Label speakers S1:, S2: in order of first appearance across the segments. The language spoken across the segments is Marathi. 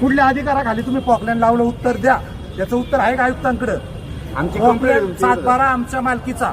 S1: कुठल्या अधिकाराखाली तुम्ही पॉकलँड लावलं उत्तर द्या? याचं उत्तर आहे का आयुक्तांकडे?
S2: आमची complaint-
S1: सात बारा आमच्या मालकीचा.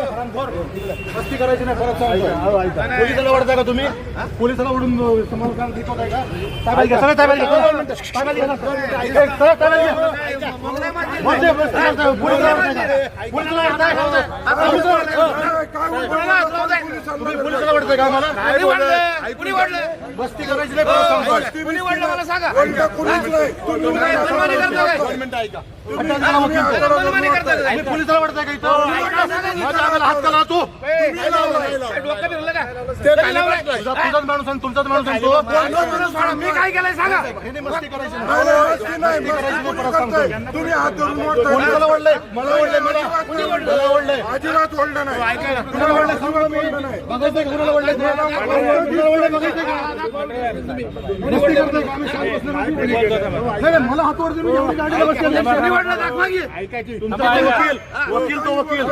S3: मस्ती करायची नाही परत पोलिसाला ओढताय का तुम्ही? पोलिसाला ओढून काम शिकवताय का ताब्यात घ्या. सगळं घ्या. पोलिसाला ओढताय का? आम्हाला? मस्ती करायची नाही परत दोन मिनिटं ऐका अटक करा वकील तो. का? का तुझाच माणूस आणि तुमचाच माणूस आणि तो
S4: मी काय केलंय सांगा?
S3: ह्याने मस्ती करायची. नाही. मस्ती करायची नाही, परत सांगतो.
S5: तुम्ही हात धरून मोडताय.
S3: पोलिसाला ओढलंय? मला ओढलंय मला मला ओढलंय
S5: अजिबात ओढलं नाही.
S3: कुणाला ओढलंय? सांगा मी बघायचंय का कुणाला ओढलंय. ते? कुणाला ओढलंय? बघायचंय का मस्ती करतोय का? आम्ही? शांत बसलो नाही. नाही, नाही, मला हात वर तुम्ही एवढी गाडीला बसलेलं नाही. तुमचा वकील वकील. तो वकील.